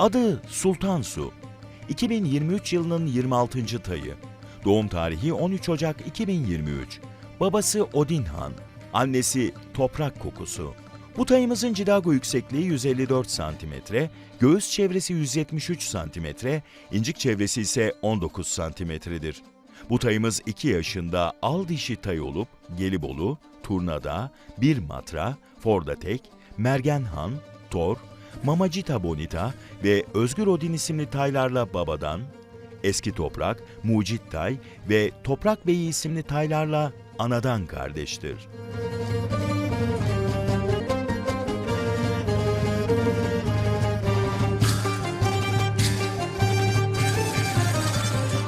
Adı Sultan Su. 2023 yılının 26. tayı. Doğum tarihi 13 Ocak 2023. Babası Odin Han, annesi Toprak Kokusu. Bu tayımızın cidago yüksekliği 154 cm, göğüs çevresi 173 cm, incik çevresi ise 19 cm'dir. Bu tayımız 2 yaşında al dişi tay olup Gelibolu, Turnada, Bir Matra, Fordatek, Mergenhan, Tor, Mamacita Bonita ve Özgür Odin isimli taylarla babadan, Eski Toprak, Mucit Tay ve Toprak Beyi isimli taylarla anadan kardeştir.